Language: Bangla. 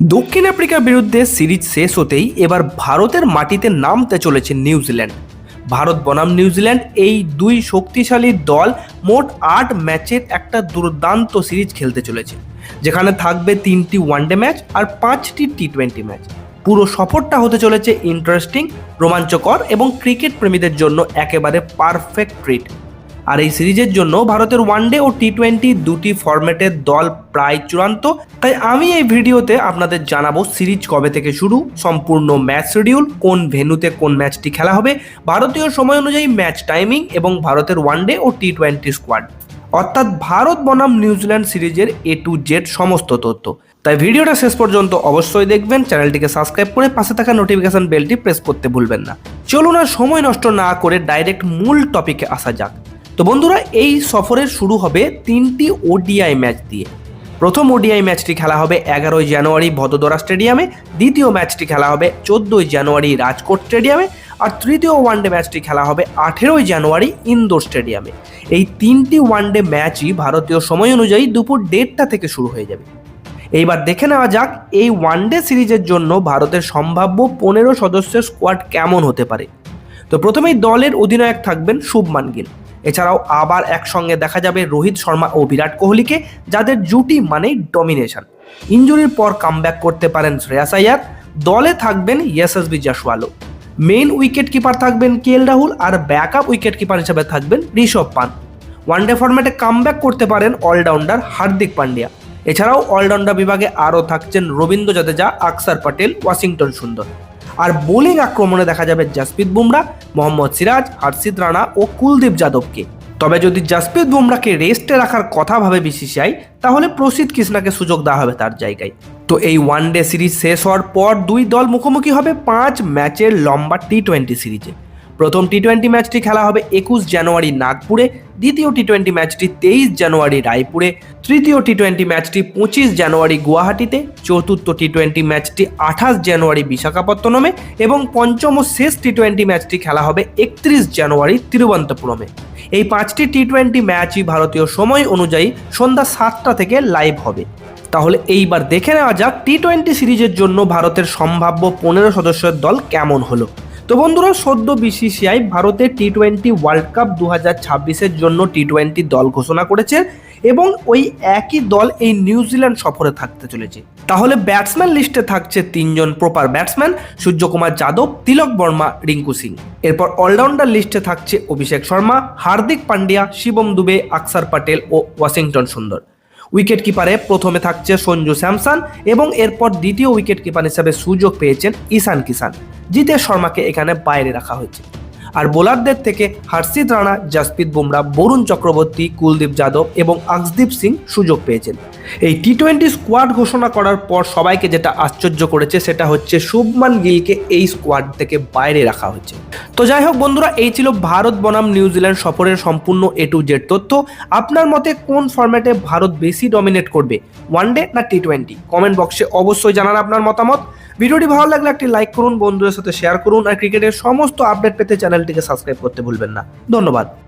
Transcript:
দক্ষিণ আফ্রিকার বিরুদ্ধে সিরিজ শেষ হতেই এবার ভারতের মাটিতে নামতে চলেছে নিউজিল্যান্ড। ভারত বনাম নিউজিল্যান্ড এই দুই শক্তিশালী দল মোট আট ম্যাচের একটা দুর্দান্ত সিরিজ খেলতে চলেছে, যেখানে থাকবে তিনটি ওয়ানডে ম্যাচ আর পাঁচটি টি টোয়েন্টি ম্যাচ। পুরো সফরটা হতে চলেছে ইন্টারেস্টিং, রোমাঞ্চকর এবং ক্রিকেট প্রেমীদের জন্য একেবারে পারফেক্ট ট্রিট। আর এই সিরিজের জন্য ভারতের ওয়ানডে ও টি টোয়েন্টি দুটি ফরম্যাটের দল প্রায় চূড়ান্ত। তাই আমি এই ভিডিওতে আপনাদের জানাব সিরিজ কবে থেকে শুরু, সম্পূর্ণ ম্যাচ শিডিউল কোন ভেন্যুতে কোন ম্যাচটি খেলা হবে, ভারতীয় সময় অনুযায়ী ম্যাচ টাইমিং এবং ভারতের ওয়ানডে ও টি টোয়েন্টি স্কোয়াড অর্থাৎ ভারত বনাম নিউজিল্যান্ড সিরিজের এ টু জেড সমস্ত তথ্য। তাই ভিডিওটা শেষ পর্যন্ত অবশ্যই দেখবেন, চ্যানেলটিকে সাবস্ক্রাইব করে পাশে থাকা নোটিফিকেশন বেলটি প্রেস করতে ভুলবেন না। চলুন আর সময় নষ্ট না করে ডাইরেক্ট মূল টপিকে আসা যাক। তো বন্ধুরা, এই সফরের শুরু হবে তিনটি ওডিআই ম্যাচ দিয়ে। প্রথম ওডিআই ম্যাচটি খেলা হবে এগারোই জানুয়ারি ভদোদরা স্টেডিয়ামে, দ্বিতীয় ম্যাচটি খেলা হবে চোদ্দোই জানুয়ারি রাজকোট স্টেডিয়ামে, আর তৃতীয় ওয়ানডে ম্যাচটি খেলা হবে আঠেরোই জানুয়ারি ইন্দোর স্টেডিয়ামে। এই তিনটি ওয়ানডে ম্যাচই ভারতীয় সময় অনুযায়ী দুপুর দেড়টা থেকে শুরু হয়ে যাবে। এইবার দেখে নেওয়া যাক, এই ওয়ানডে সিরিজের জন্য ভারতের সম্ভাব্য পনেরো সদস্যের স্কোয়াড কেমন হতে পারে। তো প্রথমেই দলের অধিনায়ক থাকবেন শুভমান গিল। এছাড়াও আবার একসঙ্গে দেখা যাবে রোহিত শর্মা ও বিরাট কোহলিকে, যাদের জুটি মানেই ডমিনেশন ইঞ্জুরির পর কামব্যাক করতে পারেন শ্রেয়াস আয়ার। দলে থাকবেন ইয়েসএসবি জাসওয়ালো মেইন উইকেট কিপার থাকবেন কে এল রাহুল আর ব্যাকআপ উইকেট কিপার হিসেবে থাকবেন ঋষভ পান ওয়ানডে ফরম্যাটে কামব্যাক করতে পারেন অলরাউন্ডার হার্দিক পান্ডিয়া। এছাড়াও অলরাউন্ডার বিভাগে আরও থাকছেন রবীন্দ্র জাদেজা, আকসার প্যাটেল ওয়াশিংটন সুন্দর। আর বোলিং আক্রমণে দেখা যাবে জাসপ্রীত বুমরা, মোহাম্মদ সিরাজ হর্ষিত রানা ও কুলদীপ যাদবকে। তবে যদি জাসপ্রীত বুমরাকে রেস্টে রাখার কথা ভাবে বিসিসিআই, তাহলে প্রসিদ কৃষ্ণাকে সুযোগ দেওয়া হবে তার জায়গায়। তো এই ওয়ান ডে সিরিজ শেষ হওয়ার পর দুই দল মুখোমুখি হবে পাঁচ ম্যাচের লম্বা টি টোয়েন্টি সিরিজে প্রথম টি টোয়েন্টি ম্যাচটি খেলা হবে একুশ জানুয়ারি নাগপুরে, দ্বিতীয় টি টোয়েন্টি ম্যাচটি তেইশ জানুয়ারি রায়পুরে, তৃতীয় টি টোয়েন্টি ম্যাচটি পঁচিশ জানুয়ারি গুয়াহাটিতে, চতুর্থ টি টোয়েন্টি ম্যাচটি আঠাশ জানুয়ারি বিশাখাপত্তনমে এবং পঞ্চম ও শেষ টি টোয়েন্টি ম্যাচটি খেলা হবে একত্রিশ জানুয়ারি তিরুবন্তপুরমে এই পাঁচটি টি টোয়েন্টি ম্যাচই ভারতীয় সময় অনুযায়ী সন্ধ্যা সাতটা থেকে লাইভ হবে। তাহলে এইবার দেখে নেওয়া যাক টি টোয়েন্টি সিরিজের জন্য ভারতের সম্ভাব্য পনেরো সদস্যের দল কেমন হলো। তো বন্ধুরা, সদ্য বিসিসিআই ভারতের টি টোয়েন্টি ওয়ার্ল্ড কাপ দু হাজার ছাব্বিশের জন্য টি টোয়েন্টি দল ঘোষণা করেছে এবং ওই একই দল এই নিউজিল্যান্ড সফরে থাকতে চলেছে। তাহলে ব্যাটসম্যান লিস্টে থাকছে তিনজন প্রপার ব্যাটসম্যান সূর্যকুমার যাদব, তিলক বর্মা, রিঙ্কু সিং। এরপর অলরাউন্ডার লিস্টে থাকছে অভিষেক শর্মা, হার্দিক পান্ডিয়া, শিবম দুবে, আকসার প্যাটেল ও ওয়াশিংটন সুন্দর। উইকেট কিপারে প্রথমে থাকছে সঞ্জু স্যামসান এবং এরপর দ্বিতীয় উইকেট কিপার হিসেবে সুযোগ পেয়েছেন ঈশান কিষান জিতেশ শর্মাকে এখানে বাইরে রাখা হয়েছে। আর বোলারদের থেকে হর্ষিত রানা, জাসপ্রীত বুমরা, বরুণ চক্রবর্তী, কুলদীপ যাদব এবং আকসদীপ সিং সুযোগ পেয়েছেন। এই টি টোয়েন্টি স্কোয়াড ঘোষণা করার পর সবাইকে যেটা আশ্চর্য করেছে সেটা হচ্ছে শুভমান গিলকে এই স্কোয়াড থেকে বাইরে রাখা হয়েছে। তো যাই হোক বন্ধুরা, এই ছিল ভারত বনাম নিউজিল্যান্ড সফরের সম্পূর্ণ এ টু জেড তথ্য। আপনার মতে কোন ফর্ম্যাটে ভারত বেশি ডমিনেট করবে ওয়ানডে না টি টোয়েন্টি কমেন্ট বক্সে অবশ্যই জানান আপনার মতামত। ভিডিওটি ভালো লাগলে একটি লাইক করুন, বন্ধুদের সাথে শেয়ার করুন, আর ক্রিকেটের সমস্ত আপডেট পেতে চ্যানেলটিকে সাবস্ক্রাইব করতে ভুলবেন না। ধন্যবাদ।